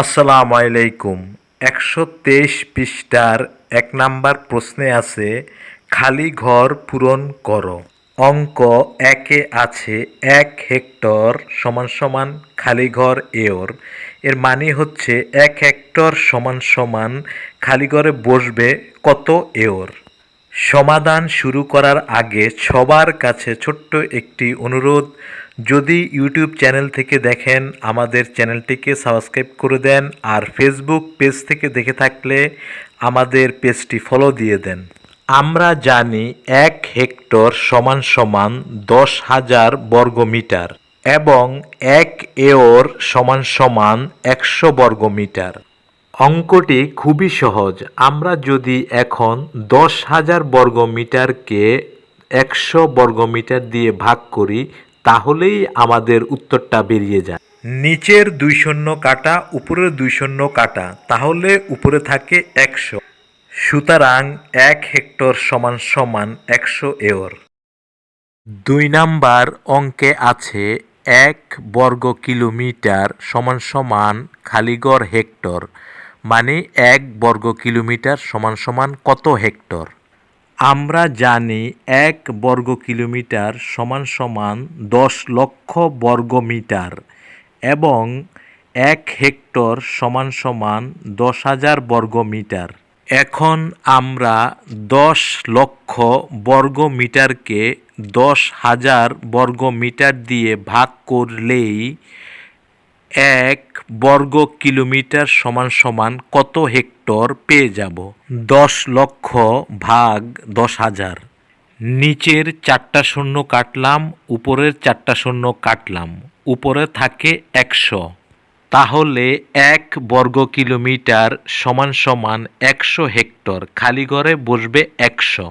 আসসালামু আলাইকুম। একশো তেইশ পৃষ্ঠার এক নাম্বার প্রশ্নে আছে, খালি ঘর পূরণ করো। অঙ্ক একে আছে, এক হেক্টর সমান সমান খালি ঘর এওর এর মানে হচ্ছে এক হেক্টর সমান সমান খালি ঘরে বসবে কত এওর সমাধান শুরু করার আগে সবার কাছে ছোট্ট একটি অনুরোধ যদি ইউটিউব চ্যানেল থেকে দেখেন, আমাদের চ্যানেলটিকে সাবস্ক্রাইব করে দেন আর ফেসবুক পেজ থেকে দেখে থাকলে আমাদের পেজটি ফলো দিয়ে দেন। আমরা জানি এক হেক্টর সমান সমান দশ হাজার বর্গমিটার এবং এক এওর সমান সমান একশো বর্গমিটার। অঙ্কটি খুবই সহজ। আমরা যদি এখন দশ হাজার বর্গমিটারকে একশো বর্গমিটার দিয়ে ভাগ করি তাহলেই আমাদের উত্তরটা বেরিয়ে যায়। নিচের দুই শূন্য কাটা, উপরের দুই শূন্য কাটা, তাহলে উপরে থাকে একশো। সুতরাং এক হেক্টর সমান সমান একশো এওর। দুই নাম্বার অঙ্কে আছে এক বর্গ কিলোমিটার সমান সমান খালিগড় হেক্টর মানে এক বর্গ কিলোমিটার সমান সমান কত হেক্টর? আমরা জানি এক বর্গ কিলোমিটার সমান সমান দশ লক্ষ বর্গ মিটার এবং এক হেক্টর সমান সমান দশ হাজার বর্গ মিটার এখন আমরা দশ লক্ষ বর্গ মিটারকে দশ হাজার বর্গ মিটার দিয়ে ভাগ করলেই এক বর্গ কিলোমিটার সমান সমান কত হেক্টর পেয়ে যাব? দশ লক্ষ ভাগ দশ হাজার। নিচের চারটা শূন্য কাটলাম, উপরের চারটা শূন্য কাটলাম, উপরে থাকে একশো। তাহলে এক বর্গ কিলোমিটার সমান সমান একশো হেক্টর, খালি ঘরে বসবে একশো।